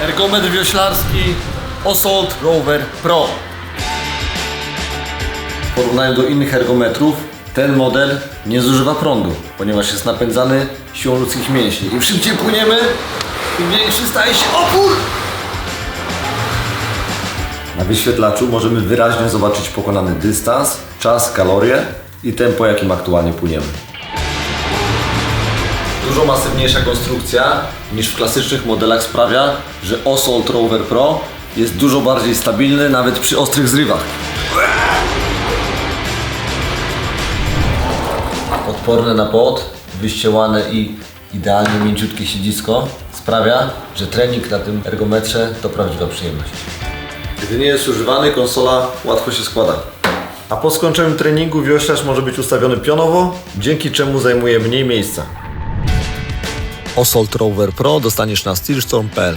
Ergometr wioślarski Assault Rover Pro. W porównaniu do innych ergometrów, ten model nie zużywa prądu, ponieważ jest napędzany siłą ludzkich mięśni. Im szybciej płyniemy, tym większy staje się opór. Na wyświetlaczu możemy wyraźnie zobaczyć pokonany dystans, czas, kalorie i tempo, jakim aktualnie płyniemy. Dużo masywniejsza konstrukcja niż w klasycznych modelach sprawia, że Assault Rover Pro jest dużo bardziej stabilny nawet przy ostrych zrywach. Odporne na pot, wyściełane i idealnie mięciutkie siedzisko sprawia, że trening na tym ergometrze to prawdziwa przyjemność. Gdy nie jest używany, konsola łatwo się składa. A po skończeniu treningu wioślarz może być ustawiony pionowo, dzięki czemu zajmuje mniej miejsca. Assault Rover Pro dostaniesz na steelstorm.pl